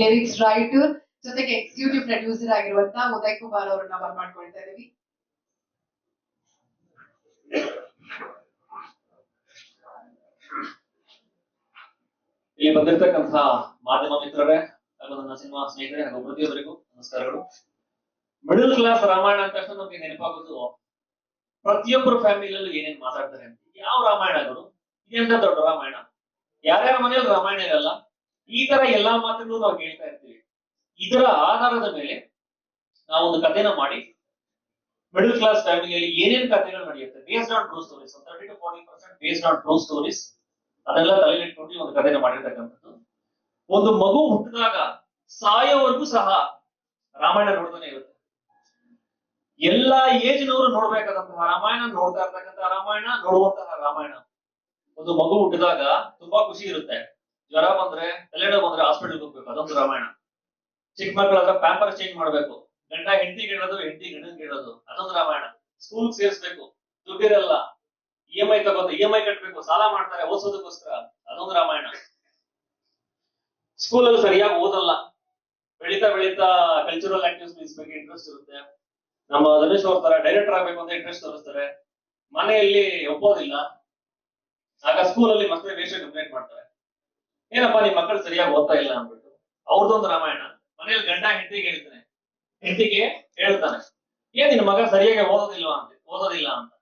Lyrics writer ಜೊತೆಗೆ executive producer ಆಗಿರುವಂತ ಉದಯ್ ಕುಮಾರ್ ಅವರನ್ನ ಬರ್ಮಾಡ್ಕೊಳ್ತಾ ಇದೀವಿ ಇಲ್ಲಿ ಬಂದಿರತಕ್ಕಂತಹ ಮಾಧ್ಯಮ ಮಿತ್ರರೇ, ಹಾಗೂ ನನ್ನ ಸಿನಿಮಾ ಸ್ನೇಹಿತರೆ, ಹಾಗೂ ಪ್ರತಿಯೊಬ್ಬರಿಗೂ ನಮಸ್ಕಾರಗಳು. ಮಿಡಲ್ ಕ್ಲಾಸ್ ರಾಮಾಯಣ ಅಂತ ತಕ್ಷಣ ನಮ್ಗೆ ಪ್ರತಿಯೊಬ್ಬರು ಫ್ಯಾಮಿಲಿಯಲ್ಲೂ ಏನೇನ್ ಮಾತಾಡ್ತಾರೆ ಅಂತ. ಯಾವ ರಾಮಾಯಣಗಳು? ಇದೆಂತ ದೊಡ್ಡ ರಾಮಾಯಣ? ಯಾರ್ಯಾರ ಮನೆಯಲ್ಲಿ ರಾಮಾಯಣ ಇರಲ್ಲ. ಈ ತರ ಎಲ್ಲಾ ಮಾತುಗಳು ನಾವು ಹೇಳ್ತಾ ಇರ್ತೀವಿ. ಇದರ ಆಧಾರದ ಮೇಲೆ ನಾವು ಒಂದು ಕಥೆನ ಮಾಡಿ ಮಿಡಲ್ ಕ್ಲಾಸ್ ಫ್ಯಾಮಿಲಿಯಲ್ಲಿ ಏನೇನ್ ಕಥೆಗಳು ನಡೆಯುತ್ತೆ based on true stories thirty to forty percent based on true stories ಅದೆಲ್ಲ ತಲೆಯಲ್ಲಿ ಒಂದು ಕಥೆನ ಮಾಡಿರ್ತಕ್ಕಂಥದ್ದು. ಒಂದು ಮಗು ಹುಟ್ಟಿದಾಗ ಸಾಯೋವರೆಗೂ ಸಹ ರಾಮಾಯಣ ನೋಡ್ತಾನೆ ಇರುತ್ತೆ. ಎಲ್ಲಾ ಏಜ್ನವರು ನೋಡ್ಬೇಕಾದಂತಹ ರಾಮಾಯಣ, ನೋಡ್ತಾ ಇರ್ತಕ್ಕಂತಹ ರಾಮಾಯಣ, ನೋಡುವಂತಹ ರಾಮಾಯಣ. ಒಂದು ಮಗು ಹುಟ್ಟಿದಾಗ ತುಂಬಾ ಖುಷಿ ಇರುತ್ತೆ. ಜ್ವರ ಬಂದ್ರೆ ತಲೆನೋವು ಬಂದ್ರೆ ಹಾಸ್ಪಿಟಲ್ ಹೋಗ್ಬೇಕು, ಅದೊಂದು ರಾಮಾಯಣ. ಚಿಕ್ಕ ಮಕ್ಕಳಾದ್ರೆ ಪ್ಯಾಂಪರ್ ಚೇಂಜ್ ಮಾಡ್ಬೇಕು. ಗಂಡ ಹೆಂಡತಿ ಹೇಳೋದು ಹೆಂಡತಿ ಗಂಡನ್ ಇಡೋದು ಅದೊಂದು ರಾಮಾಯಣ. ಸ್ಕೂಲ್ ಸೇರಿಸ್ಬೇಕು. ದುಡ್ಡಿರಲ್ಲ. ಇ ಎಂ ಐ ತಗೋದು ಇ ಎಂ ಐ ಕಟ್ಬೇಕು, ಸಾಲ ಮಾಡ್ತಾರೆ, ಓದಿಸೋದಕ್ಕೋಸ್ಕರ. ಅದೊಂದು ರಾಮಾಯಣ. ಸ್ಕೂಲಲ್ಲಿ ಸರಿಯಾಗಿ ಓದಲ್ಲ. ಬೆಳೀತಾ ಬೆಳೀತಾ ಕಲ್ಚರಲ್ ಆಕ್ಟಿವಿಟೀಸ್ ಬಗ್ಗೆ ಇಂಟ್ರೆಸ್ಟ್ ಇರುತ್ತೆ. ನಮ್ಮ ಧನುಷ್ ಅವ್ರ ತರ ಡೈರೆಕ್ಟರ್ ಆಗ್ಬೇಕು ಅಂತ ಇಂಟ್ರೆಸ್ಟ್ ತೋರಿಸ್ತಾರೆ. ಮನೆಯಲ್ಲಿ ಒಪ್ಪೋದಿಲ್ಲ. ಆಗ ಸ್ಕೂಲಲ್ಲಿ ಮತ್ತೆ ವೇಷ ಕಂಪ್ಲೇಂಟ್ ಮಾಡ್ತಾರೆ. ಏನಪ್ಪಾ, ನಿಮ್ ಮಕ್ಕಳು ಸರಿಯಾಗಿ ಓದ್ತಾ ಇಲ್ಲ ಅಂದ್ಬಿಟ್ಟು ಅವ್ರದೊಂದು ರಾಮಾಯಣ. ಮನೇಲಿ ಗಂಡ ಹೆಂಡತಿಗೆ ಹೇಳ್ತಾನೆ ಹೆಂಡತಿಗೆ ಹೇಳ್ತಾನೆ ಏನ್ ನಿನ್ ಮಗ ಸರಿಯಾಗಿ ಓದೋದಿಲ್ವಾ ಅಂತ ಓದೋದಿಲ್ಲ ಅಂತ.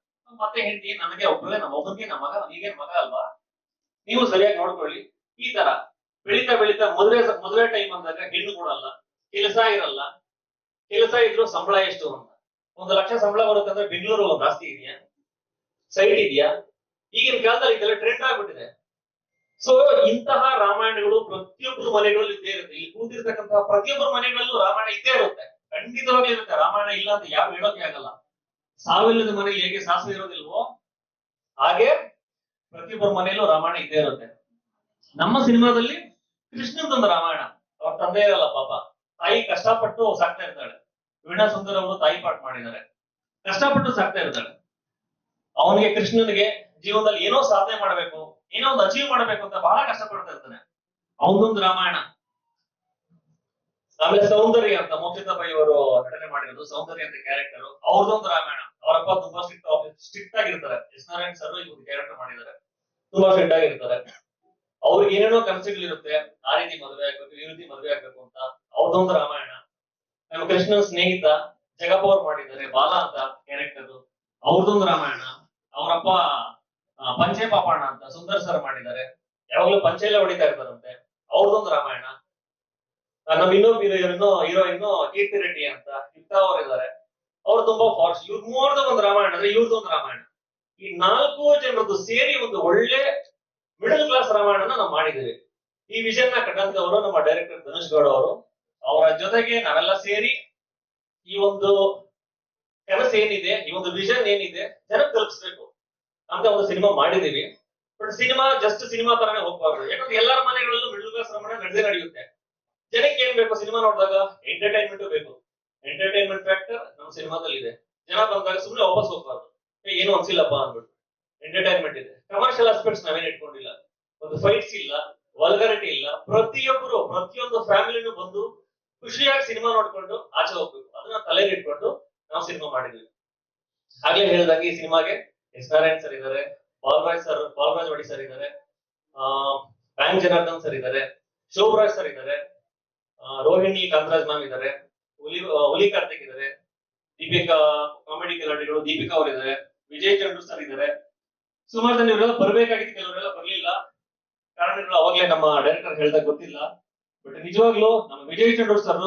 ಮತ್ತೆ ಹೆಂಡತಿ, ನನಗೆ ಒಬ್ಬರೇ ನಮ್ಮ ಒಬ್ಬನಿಗೆ ನಮ್ಮ ಮಗ ನನಗೇನ್ ಮಗ ಅಲ್ವಾ? ನೀವು ಸರಿಯಾಗಿ ನೋಡ್ಕೊಳ್ಳಿ. ಈ ತರ ಬೆಳೀತಾ ಬೆಳೀತಾ ಮದುವೆ ಮದುವೆ ಟೈಮ್ ಅಂದಾಗ ಹೆಣ್ಣು ಕೊಡಲ್ಲ ಕೆಲಸ ಇರಲ್ಲ. ಕೆಲಸ ಇದ್ರು ಸಂಬಳ ಎಷ್ಟು ಅಂತ. ಒಂದು ಲಕ್ಷ ಸಂಬಳ ಬರುತ್ತೆ ಅಂದ್ರೆ ಬೆಂಗಳೂರು ಜಾಸ್ತಿ ಇದೆಯಾ? ಸೈಟ್ ಇದೆಯಾ? ಈಗಿನ ಕಾಲದಲ್ಲಿ ಇದೆಲ್ಲ ಟ್ರೆಂಡ್ ಆಗ್ಬಿಟ್ಟಿದೆ. ಸೊ ಇಂತಹ ರಾಮಾಯಣಗಳು ಪ್ರತಿಯೊಬ್ಬರ ಮನೆಗಳಲ್ಲಿ ಇದ್ದೇ ಇರುತ್ತೆ. ಇಲ್ಲಿ ಕೂತಿರ್ತಕ್ಕಂತಹ ಪ್ರತಿಯೊಬ್ಬರ ಮನೆಗಳಲ್ಲೂ ರಾಮಾಯಣ ಇದ್ದೇ ಇರುತ್ತೆ. ಖಂಡಿತವಾಗಿ ಇರುತ್ತೆ. ರಾಮಾಯಣ ಇಲ್ಲ ಅಂತ ಯಾರು ಹೇಳೋಕೆ ಆಗಲ್ಲ. ಸಾವಿಲ್ಲದ ಮನೆಯಲ್ಲಿ ಹೇಗೆ ಸಾಸಿವೆ ಇರೋದಿಲ್ವೋ, ಹಾಗೆ ಪ್ರತಿಯೊಬ್ಬರ ಮನೆಯಲ್ಲೂ ರಾಮಾಯಣ ಇದ್ದೇ ಇರುತ್ತೆ. ನಮ್ಮ ಸಿನಿಮಾದಲ್ಲಿ ಕೃಷ್ಣಂದೊಂದು ರಾಮಾಯಣ. ಅವ್ರ ತಂದೆ ಇರಲ್ಲ ಪಾಪ. ತಾಯಿ ಕಷ್ಟಪಟ್ಟು ಸಾಕ್ತಾ ಇರ್ತಾಳೆ. ವೀಣಾ ಸುಂದರ್ ಅವರು ತಾಯಿ ಪಾಠ ಮಾಡಿದ್ದಾರೆ. ಕಷ್ಟಪಟ್ಟು ಸಾಕ್ತಾ ಇರ್ತಾಳೆ. ಅವನಿಗೆ ಕೃಷ್ಣನಿಗೆ ಜೀವನದಲ್ಲಿ ಏನೋ ಸಾಧನೆ ಮಾಡಬೇಕು. ಏನೋ ಒಂದು ಅಚೀವ್ ಮಾಡಬೇಕು ಅಂತ ಬಹಳ ಕಷ್ಟ ಪಡ್ತಾ ಇರ್ತಾನೆ. ಅವನೊಂದು ರಾಮಾಯಣ. ಆಮೇಲೆ ಸೌಂದರ್ಯ ಅಂತ ಮೋಕ್ಷಿತ ಬೈ ಅವರು ನಟನೆ ಮಾಡಿರೋದು. ಸೌಂದರ್ಯ ಅಂತ ಕ್ಯಾರೆಕ್ಟರ್ ಅವ್ರದೊಂದು ರಾಮಾಯಣ. ಅವರಪ್ಪ ತುಂಬಾ ಸ್ಟ್ರಿಕ್ಟ್ ಸ್ಟ್ರಿಕ್ಟ್ ಆಗಿರ್ತಾರೆ. ಎಸ್ ನಾರಾಯಣ್ ಸರ್ ಇವ್ರು ಕ್ಯಾರೆಕ್ಟರ್ ಮಾಡಿದ್ದಾರೆ. ತುಂಬಾ ಸ್ಟ್ರಿಕ್ಟ್ ಆಗಿರ್ತಾರೆ. ಅವ್ರಿಗೆ ಏನೇನೋ ಕನಸುಗಳಿರುತ್ತೆ. ಆ ರೀತಿ ಮದುವೆ ಆಗ್ಬೇಕು ಈ ರೀತಿ ಮದುವೆ ಆಗ್ಬೇಕು ಅಂತ ಅವ್ರದೊಂದು ರಾಮಾಯಣ. ನಮ್ಮ ಕೃಷ್ಣನ್ ಸ್ನೇಹಿತ ಜಗಪ್ಪ ಅವ್ರು ಮಾಡಿದ್ದಾರೆ, ಬಾಲ ಅಂತ ಕ್ಯಾರೆಕ್ಟರ್ ಅವ್ರದೊಂದು ರಾಮಾಯಣ. ಅವರಪ್ಪ ಪಂಚೆ ಪಾಪಾಣ ಅಂತ ಸುಂದರ ಸರ್ ಮಾಡಿದ್ದಾರೆ. ಯಾವಾಗ್ಲೂ ಪಂಚೆ ಎಲ್ಲ ಹೊಡಿತಾ ಇರ್ತಾರಂತೆ. ಅವ್ರದೊಂದು ರಾಮಾಯಣ. ನಮ್ ಇನ್ನೊಬ್ಬ ಹೀರೋಯಿನ್ ಹೀರೋಯಿನ್ ಕೀರ್ತಿ ರೆಡ್ಡಿ ಅಂತ ಇಂತ ಅವ್ರು ಇದ್ದಾರೆ ಅವ್ರು ತುಂಬಾ ಫಾರ್ಸ್ ಇವ್ರ ಮೂರ್ದು ಒಂದು ರಾಮಾಯಣ ಅಂದ್ರೆ ಇವ್ರದೊಂದು ರಾಮಾಯಣ. ಈ ನಾಲ್ಕು ಜನರದ್ದು ಸೇರಿ ಒಂದು ಒಳ್ಳೆ ಮಿಡಲ್ ಕ್ಲಾಸ್ ರಾಮಾಯಣನ ನಾವು ಮಾಡಿದ್ದೀವಿ. ಈ ವಿಷನ್ನ ಕಟ್ಟಂತವರು ನಮ್ಮ ಡೈರೆಕ್ಟರ್ ಧನುಷ್ ಗೌಡ ಅವರು, ಅವರ ಜೊತೆಗೆ ನಾವೆಲ್ಲ ಸೇರಿ ಈ ಒಂದು ಕೆಲಸ ಏನಿದೆ, ಈ ಒಂದು ವಿಷನ್ ಏನಿದೆ, ಜನಕ್ಕೆ ತಲುಪಿಸ್ಬೇಕು. ಅಂತ ಒಂದು ಸಿನಿಮಾ ಮಾಡಿದೀವಿ ಬಟ್ ಸಿನಿಮಾ ಜಸ್ಟ್ ಸಿನಿಮಾ ತರನೇ ಹೋಗ್ಬಾರ್ದು ಯಾಕಂದ್ರೆ ಎಲ್ಲರ ಮನೆಗಳಲ್ಲೂ ಮಿಡಲ್ ಕ್ಲಾಸ್ ರಾಮಾಯಣ ನಡೆದೇ ನಡೆಯುತ್ತೆ. ಜನಕ್ಕೆ ಏನ್ ಬೇಕು ಸಿನಿಮಾ ನೋಡಿದಾಗ? ಎಂಟರ್ಟೈನ್ಮೆಂಟ್ ಬೇಕು. ಎಂಟರ್ಟೈನ್ಮೆಂಟ್ ಫ್ಯಾಕ್ಟರ್ ನಮ್ಮ ಸಿನಿಮಾದಲ್ಲಿ ಇದೆ ಜನ ಬಂದಾಗ ಸುಮ್ಮನೆ ವಾಪಸ್ ಹೋಗ್ಬಾರ್ದು. ಏನೂ ಅನ್ಸಿಲ್ಲಪ್ಪ ಅಂದ್ಬಿಟ್ಟು. ಎಂಟರ್ಟೈನ್ಮೆಂಟ್ ಇದೆ. ಕಮರ್ಷಿಯಲ್ ಆಸ್ಪೆಕ್ಟ್ಸ್ ನಾವೇನ್ ಇಟ್ಕೊಂಡಿಲ್ಲ. ಒಂದು ಫೈಟ್ಸ್ ಇಲ್ಲ ವಲ್ಗರಿಟಿ ಇಲ್ಲ. ಪ್ರತಿಯೊಬ್ಬರು, ಪ್ರತಿಯೊಂದು ಫ್ಯಾಮಿಲಿನೂ ಬಂದು ಖುಷಿಯಾಗಿ ಸಿನಿಮಾ ನೋಡ್ಕೊಂಡು ಆಚೆ ಹೋಗ್ಬೇಕು. ಅದನ್ನ ತಲೆಗೆ ಇಟ್ಕೊಂಡು ನಾವು ಸಿನಿಮಾ ಮಾಡಿದ್ವಿ ಆಗ್ಲೇ ಹೇಳಿದಾಗ ಈ ಸಿನಿಮಾಗೆ ಎಸ್ ನಾರಾಯಣ್ ಸರ್ ಇದ್ದಾರೆ ಬಾಲರಾಜ್ ಸರ್ ಬಾಲರಾಜ್ ವಡಿ ಸರ್ ಇದ್ದಾರೆ ಬ್ಯಾಂಕ್ ಜನಾರ್ದನ್ ಸರ್ ಇದ್ದಾರೆ ಶೋಭರಾಜ್ ಸರ್ ಇದ್ದಾರೆ ರೋಹಿಣಿ ಕಾಂತರಾಜ್ ಮ್ಯಾಮ್ ಇದ್ದಾರೆ ಹುಲಿ ಕಾರ್ತಿಕ್ ಇದ್ದಾರೆ ದೀಪಿಕಾ ಕಾಮಿಡಿ ಕಿಲಾಡಿಗಳು ದೀಪಿಕಾ ಅವರು ಇದ್ದಾರೆ ವಿಜಯ್ ಚಂದ್ರು ಸರ್ ಇದ್ದಾರೆ ಸುಮಾರು ಜನ ಇವರೆಲ್ಲ ಬರ್ಬೇಕಾಗಿತ್ತು, ಕೆಲವರೆಲ್ಲ ಬರ್ಲಿಲ್ಲ. ಕಾರಣಗಳು ಅವಾಗಲೇ ನಮ್ಮ ಡೈರೆಕ್ಟರ್ ಹೇಳ್ದಾಗ ಗೊತ್ತಿಲ್ಲ. ಬಟ್ ನಿಜವಾಗ್ಲೂ ನಮ್ಮ ವಿಜಯ್ ಚಂದ್ರು ಸರ್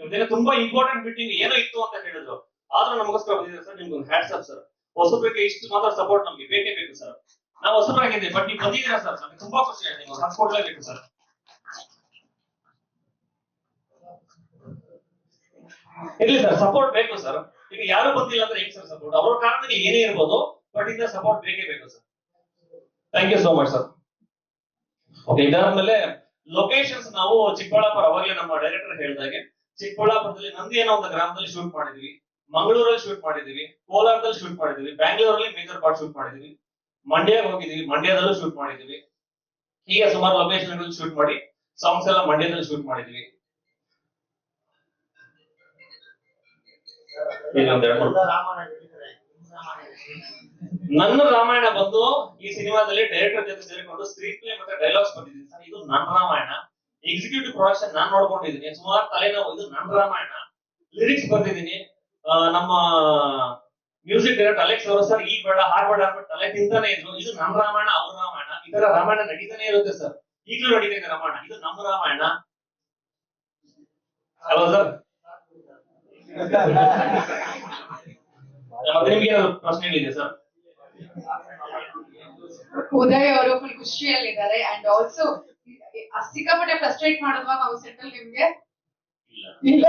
ಇವತ್ತೇನೋ ತುಂಬಾ ಇಂಪಾರ್ಟೆಂಟ್ ಮೀಟಿಂಗ್ ಏನೋ ಇತ್ತು ಅಂತ ಹೇಳಿದ್ರು. ಆದ್ರೂ ನಮಗೋಸ್ಕರ ಬಂದಿದ್ದಾರೆ ಸರ್ ನಿಮ್ಗೆ ಒಂದು ಹ್ಯಾಟ್ಸ್ ಸರ್ ಹೊಸಬ್ರಿಗೆ ಇಷ್ಟು ಮಾತ್ರ ಸಪೋರ್ಟ್ ನಮ್ಗೆ. ಬೇಕೇ ಬೇಕು ಸರ್ ನಾವು ಹೊಸಬರಾಗಿದ್ದೆ ಬಟ್ ನೀವು ಬಂದಿದ್ದೀರಾ ಸರ್ ನಮ್ಗೆ ತುಂಬಾ ಖುಷಿ ಆಯ್ತು. ನೀವು ಕೊಡ್ಲೇಬೇಕು ಸರ್ ಇರ್ಲಿ ಸರ್ ಸಪೋರ್ಟ್ ಬೇಕು ಸರ್ ಈಗ ಯಾರು ಬಂದಿಲ್ಲ ಅಂದ್ರೆ ಹೆಂಗ್ ಸರ್ ಸಪೋರ್ಟ್ ಅವ್ರ ಕಾರಣಕ್ಕೆ ಏನೇ ಇರ್ಬೋದು ಬಟ್ ಇಂದ ಸಪೋರ್ಟ್ ಬೇಕೇ ಬೇಕು sir thank you so much sir okay ಇದಾದ್ಮೇಲೆ ಲೊಕೇಶನ್ಸ್ ನಾವು ಚಿಕ್ಕಬಳ್ಳಾಪುರ, ಅವಾಗಲೇ ನಮ್ಮ ಡೈರೆಕ್ಟರ್ ಹೇಳಿದಾಗೆ, ಚಿಕ್ಕಬಳ್ಳಾಪುರದಲ್ಲಿ ನಂದಿ ಏನೋ ಒಂದು ಗ್ರಾಮದಲ್ಲಿ ಶೂಟ್ ಮಾಡಿದ್ವಿ. ಮಂಗಳೂರಲ್ಲಿ ಶೂಟ್ ಮಾಡಿದೀವಿ ಕೋಲಾರದಲ್ಲಿ ಶೂಟ್ ಮಾಡಿದೀವಿ ಬ್ಯಾಂಗ್ಳೂರಲ್ಲಿ ಮೇಜರ್ ಪಾರ್ಟ್ ಶೂಟ್ ಮಾಡಿದೀವಿ ಮಂಡ್ಯ ಹೋಗಿದೀವಿ ಮಂಡ್ಯದಲ್ಲೂ ಶೂಟ್ ಮಾಡಿದೀವಿ. ಹೀಗೆ ಸುಮಾರು ಲೊಕೇಶನ್ಗಳಲ್ಲಿ ಶೂಟ್ ಮಾಡಿ ಸಾಂಗ್ಸ್ ಎಲ್ಲ ಮಂಡ್ಯದಲ್ಲಿ ಶೂಟ್ ಮಾಡಿದೀವಿ. ನನ್ನ ರಾಮಾಯಣ ಬಂದು ಈ ಸಿನಿಮಾದಲ್ಲಿ ಡೈರೆಕ್ಟರ್ ಜೊತೆ ಸೇರಿಕೊಂಡು ಸ್ಕ್ರೀನ್ ಪ್ಲೇ ಮತ್ತೆ ಡೈಲಾಗ್ಸ್ ಬಂದಿದ್ದೀನಿ ಸರ್. ಇದು ನನ್ನ ರಾಮಾಯಣ. ಎಕ್ಸಿಕ್ಯೂಟಿವ್ ಪ್ರೊಡಕ್ಷನ್ ನಾನ್ ನೋಡ್ಕೊಂಡಿದ್ದೀನಿ. ಸುಮಾರು ತಲೆನೋವು. ಇದು ನನ್ನ ರಾಮಾಯಣ. ಲಿರಿಕ್ಸ್ ಬಂದಿದ್ದೀನಿ. ನಮ್ಮ ಮ್ಯೂಸಿಕ್ ಡೈರೆಕ್ಟರ್ ಅಲೆಕ್ಸ್ ಅವರು ಸರ್ ಈ ಬೇಡ ಹಾಡ್ ಬೇಡ ಅಂದ್ಬಿಟ್ಟು ತಲೆ ತಿಂತಾನೆ ಇದ್ರು. ಇದು ನಮ್ಮ ರಾಮಾಯಣ ಅವ್ರ ರಾಮಾಯಣ. ಈ ತರ ರಾಮಾಯಣ ನಡೀತಾನೆ ಇರುತ್ತೆ ಸರ್. ಈಗಲೂ ನಡೀತಾ ಇದೆ ರಾಮಾಯಣ. ಇದು ನಮ್ಮ ರಾಮಾಯಣ. ಅಲ್ವಾ ಸರ್? ಮತ್ತೆ ನಿಮ್ಗೆ ಏನಾದ್ರು ಪ್ರಶ್ನೆಗಳಿದೆ ಸರ್? ಉದಯ್ ಅವರು ಫುಲ್ ಖುಷಿಯಲ್ಲಿದ್ದಾರೆ. ಅಂಡ್ ಆಲ್ಸೋ ಸಿಕ್ಕಾಪಟ್ಟೆ ಫ್ರಸ್ಟ್ರೇಟ್ ಮಾಡಿದ್ವಾ ನಾವು ಸೆಟಲ್ ನಿಮ್ಗೆ? ಇಲ್ಲ.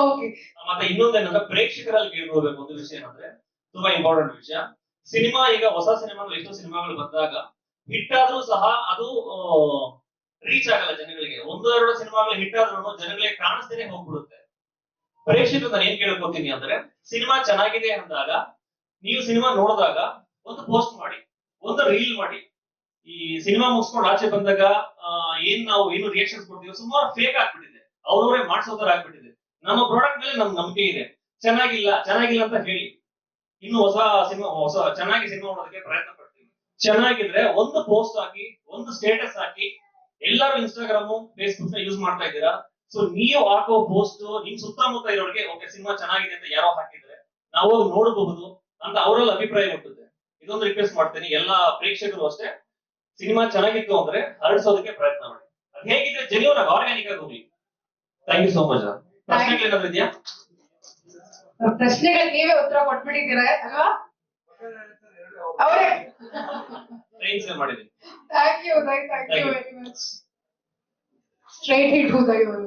ಓಕೆ ಮತ್ತೆ ಇನ್ನೊಂದೇನಂದ್ರೆ ಪ್ರೇಕ್ಷಕರಲ್ಲಿ ಕೇಳ್ಕೊಳ್ಬೇಕು ಒಂದು ವಿಷಯ ಏನಂದ್ರೆ ತುಂಬಾ ಇಂಪಾರ್ಟೆಂಟ್ ವಿಷಯ. ಸಿನಿಮಾ ಈಗ ಹೊಸ ಸಿನಿಮಾಗಳು, ಎಷ್ಟೋ ಸಿನಿಮಾಗಳು ಬಂದಾಗ ಹಿಟ್ ಆದ್ರೂ ಸಹ ಅದು ರೀಚ್ ಆಗಲ್ಲ ಜನಗಳಿಗೆ. ಒಂದು, ಎರಡು ಸಿನಿಮಾಗಳು ಹಿಟ್ ಆದ್ರೂ ಜನಗಳಿಗೆ ಕಾಣಿಸ್ದೇನೆ ಹೋಗ್ಬಿಡುತ್ತೆ. ಪ್ರೇಕ್ಷಕರು ನಾನು ಏನ್ ಕೇಳ್ಕೊತೀನಿ ಅಂದ್ರೆ, ಸಿನಿಮಾ ಚೆನ್ನಾಗಿದೆ ಅಂದಾಗ, ನೀವು ಸಿನಿಮಾ ನೋಡಿದಾಗ ಒಂದು ಪೋಸ್ಟ್ ಮಾಡಿ, ಒಂದು ರೀಲ್ ಮಾಡಿ. ಈ ಸಿನಿಮಾ ಮುಗಿಸ್ಕೊಂಡು ಆಚೆ ಬಂದಾಗ ಏನ್ ನಾವು, ಏನು ರಿಯಾಕ್ಷನ್ಸ್ ಕೊಡ್ತೀವಿ ಸುಮಾರು ಫೇಕ್ ಆಗ್ಬಿಟ್ಟಿದೆ. ಅವ್ರವರೇ ಮಾಡಿಸೋದ್ರ ಆಗ್ಬಿಟ್ಟಿದೆ. ನಮ್ಮ ಪ್ರಾಡಕ್ಟ್ ಮೇಲೆ ನಮ್ ನಂಬಿಕೆ ಇದೆ. ಚೆನ್ನಾಗಿಲ್ಲ ಚೆನ್ನಾಗಿಲ್ಲ ಅಂತ ಹೇಳಿ. ಇನ್ನು ಹೊಸ ಸಿನಿಮಾ, ಹೊಸ ಚೆನ್ನಾಗಿ ಸಿನಿಮಾ ನೋಡೋದಕ್ಕೆ ಪ್ರಯತ್ನ ಪಡ್ತೀನಿ. ಚೆನ್ನಾಗಿದ್ರೆ ಒಂದು ಪೋಸ್ಟ್ ಹಾಕಿ, ಒಂದು ಸ್ಟೇಟಸ್ ಹಾಕಿ, ಎಲ್ಲರೂ ಇನ್ಸ್ಟಾಗ್ರಾಮ್ ಫೇಸ್ಬುಕ್ನ ಯೂಸ್ ಮಾಡ್ತಾ ಇದ್ದೀರಾ? ಸೊ ನೀವು ಹಾಕೋ ಪೋಸ್ಟ್ ನಿಮ್ ಸುತ್ತಮುತ್ತ ಇರೋರಿಗೆ ಓಕೆ ಸಿನಿಮಾ ಚೆನ್ನಾಗಿದೆ ಅಂತ ಯಾರೋ ಹಾಕಿದ್ರೆ, ನಾವು ನೋಡಬಹುದು ಅಂತ ಅವರಲ್ಲಿ ಅಭಿಪ್ರಾಯ ಹುಟ್ಟುತ್ತೆ. ಇದೊಂದು ರಿಕ್ವೆಸ್ಟ್ ಮಾಡ್ತೀನಿ. ಎಲ್ಲಾ ಪ್ರೇಕ್ಷಕರು ಅಷ್ಟೇ, ಸಿನಿಮಾ ಚೆನ್ನಾಗಿತ್ತು ಅಂದ್ರೆ ಹರಡಿಸೋದಕ್ಕೆ ಪ್ರಯತ್ನ ಮಾಡಿ. ಅದ್ ಹೇಗಿದ್ರೆ ಜೆನ್ಯೂನ್ ಆಗಿ ಆರ್ಗ್ಯಾನಿಕ್ ಆಗಿ ಹೋಗ್ಲಿ. ಥ್ಯಾಂಕ್ ಯು ಸೋ ಮಚ್ ಪ್ರಶ್ನೆಗಳು ಏನಾದ್ರು ಇದೆಯಾ ಪ್ರಶ್ನೆಗಳಿಗೆ ನೀವೇ ಉತ್ತರ ಕೊಟ್ಬಿಟ್ಟಿದ್ದೀರಾ ಅಲ್ವಾ? ಅವರೇ. ಟ್ರೈನ್ ಸೇವ್ ಮಾಡಿದ್ದೀನಿ thank you Uday thank you Thank you. Very much straight hit Uday ಅವರು